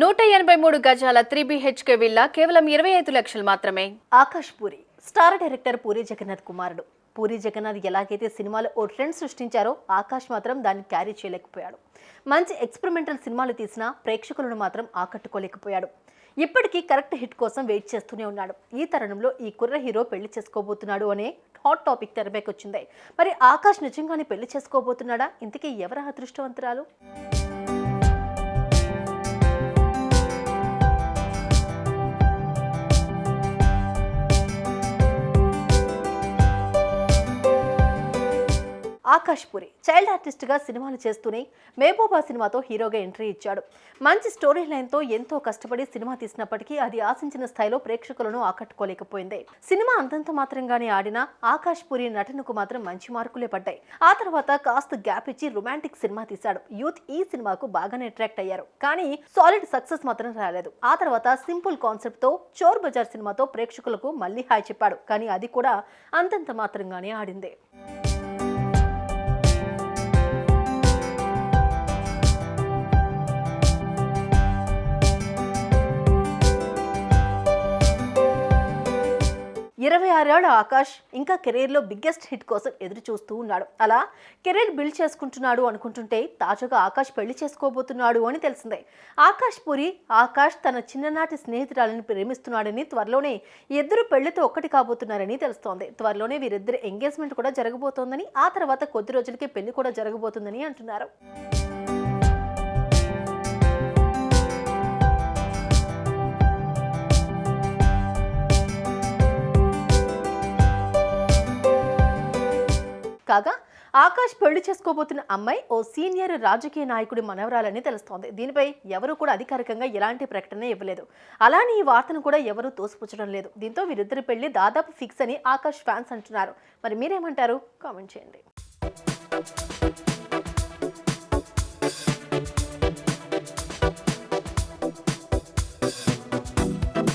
నూట ఎనభై మూడు గజాల త్రీ బిహెచ్కే విల్లా కేవలం ఇరవై ఐదు లక్షలు మాత్రమే. ఆకాష్ పూరి స్టార్ డైరెక్టర్ పూరి జగన్నాథ్ కుమారుడు. పూరి జగన్నాథ్ ఎలాగైతే సినిమాలో ఓ ట్రెండ్ సృష్టించారో ఆకాష్ మాత్రం దాన్ని క్యారీ చేయలేకపోయాడు. మంచి ఎక్స్పెరిమెంటల్ సినిమాలు తీసినా ప్రేక్షకులను మాత్రం ఆకట్టుకోలేకపోయాడు. ఇప్పటికీ కరెక్ట్ హిట్ కోసం వెయిట్ చేస్తూనే ఉన్నాడు. ఈ తరుణంలో ఈ కుర్ర హీరో పెళ్ళి చేసుకోబోతున్నాడు అనే హాట్ టాపిక్ తెరపైకి వచ్చింది. మరి ఆకాష్ నిజంగానే పెళ్ళి చేసుకోబోతున్నాడా? ఇంతకీ ఎవరు అదృష్టవంతురాలు? ఆకాష్ పురి చైల్డ్ ఆర్టిస్ట్గా సినిమాలు చేస్తూనే మేబోబా సినిమాతో హీరోగా ఎంట్రీ ఇచ్చాడు. మంచి స్టోరీ లైన్తో ఎంతో కష్టపడి సినిమా తీసినప్పటికీ అది ఆశించిన స్థాయిలో ప్రేక్షకులను ఆకట్టుకోలేకపోయింది. సినిమా అంతంత మాత్రంగానే ఆడిన ఆకాష్ పురి నటనకు మాత్రం మంచి మార్కులే పడ్డాయి. ఆ తర్వాత కాస్త గ్యాప్ ఇచ్చి రొమాంటిక్ సినిమా తీశాడు. యూత్ ఈ సినిమాకు బాగానే అట్రాక్ట్ అయ్యారు. కానీ సాలిడ్ సక్సెస్ మాత్రం రాలేదు. ఆ తర్వాత సింపుల్ కాన్సెప్ట్తో చోర్ బజార్ సినిమాతో ప్రేక్షకులకు మళ్ళీ హాయ్ చెప్పాడు. కానీ అది కూడా అంతంత మాత్రంగానే ఆడింది. ఇరవై ఆరేళ్ళ ఆకాష్ ఇంకా కెరీర్లో బిగ్గెస్ట్ హిట్ కోసం ఎదురు చూస్తూ ఉన్నాడు. అలా కెరీర్ బిల్డ్ చేసుకుంటున్నాడు అనుకుంటుంటే తాజాగా ఆకాష్ పెళ్ళి చేసుకోబోతున్నాడు అని తెలిసిందే. ఆకాష్ పూరి ఆకాష్ తన చిన్ననాటి స్నేహితురాలని ప్రేమిస్తున్నాడని త్వరలోనే ఇద్దరు పెళ్ళితో ఒక్కటి కాబోతున్నారని తెలుస్తోంది. త్వరలోనే వీరిద్దరి ఎంగేజ్మెంట్ కూడా జరగబోతోందని ఆ తర్వాత కొద్ది రోజులకే పెళ్ళి కూడా జరగబోతుందని అంటున్నారు. కాగా ఆకాష్ పెళ్ళి చేసుకోబోతున్న అమ్మాయి ఓ సీనియర్ రాజకీయ నాయకుడి మనవరాలని తెలుస్తోంది. దీనిపై ఎవరు కూడా అధికారికంగా ఎలాంటి ప్రకటన ఇవ్వలేదు. అలానే ఈ వార్తను కూడా ఎవరూ తోసిపుచ్చడం లేదు. దీంతో వీరిద్దరి పెళ్ళి దాదాపు ఫిక్స్ అని ఆకాష్ ఫ్యాన్స్ అంటున్నారు. మరి మీరేమంటారు? కామెంట్ చేయండి.